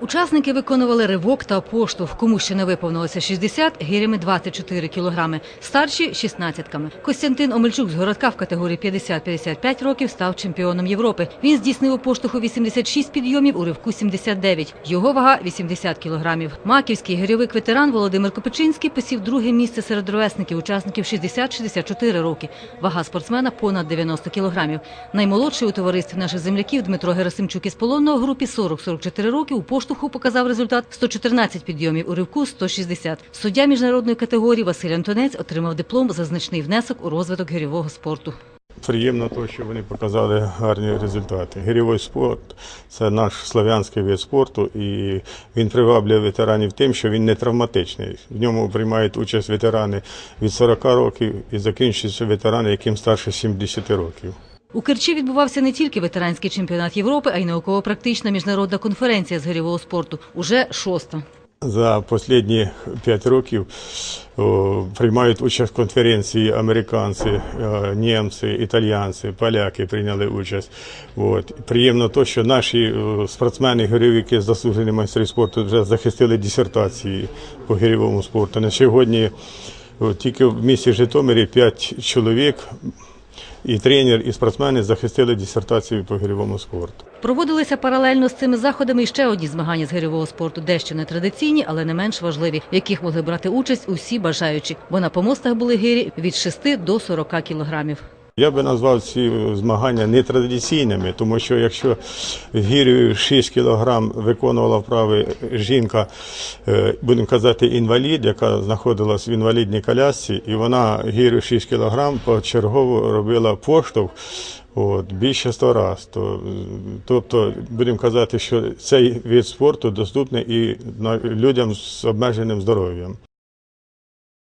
Учасники виконували ривок та поштовх. Кому ще не виповнилося 60, гирями 24 кілограми, старші – 16-ками. Костянтин Омельчук з городка в категорії 50-55 років став чемпіоном Європи. Він здійснив у поштовху 86 підйомів, у ривку 79. Його вага – 80 кілограмів. Маківський гирьовик ветеран Володимир Копичинський посів друге місце серед ровесників, учасників 60-64 роки. Вага спортсмена – понад 90 кілограмів. Наймолодший у товаристві наших земляків Дмитро Герасимчук із Полонного групі 40-44 роки у поштовху показав результат 114 підйомів, у ривку 160. Суддя міжнародної категорії Василь Антонець отримав диплом за значний внесок у розвиток гирьового спорту. Приємно те, що вони показали гарні результати. Гирьовий спорт це наш слав'янський вид спорту, і він приваблює ветеранів тим, що він не травматичний. В ньому приймають участь ветерани від 40 років і закінчуються ветерани, яким старше 70 років. У Керчі відбувався не тільки ветеранський чемпіонат Європи, а й науково-практична міжнародна конференція з гирьового спорту. Уже шоста. За останні 5 років о, приймають участь в конференції американці, е, німці, італіянці, поляки прийняли участь. От. Приємно то, що наші е, спортсмени, гирьовики, заслужені майстри спорту вже захистили дисертації по гирьовому спорту. На сьогодні о, тільки в місті Житомирі 5 чоловік. І тренер, і спортсмени захистили дисертацію по гірьовому спорту. Проводилися паралельно з цими заходами і ще одні змагання з гирьового спорту, дещо не традиційні, але не менш важливі, в яких могли брати участь усі бажаючі, бо на помостах були гирі від 6 до 40 кілограмів. Я би назвав ці змагання нетрадиційними, тому що якщо гірю 6 кілограм виконувала вправи жінка, е, будемо казати, інвалід, яка знаходилась в інвалідній колясці, і вона гірю 6 кілограм почергово робила поштовх. От, більше 100 раз. То, тобто, будемо казати, що цей вид спорту доступний і людям з обмеженим здоров'ям.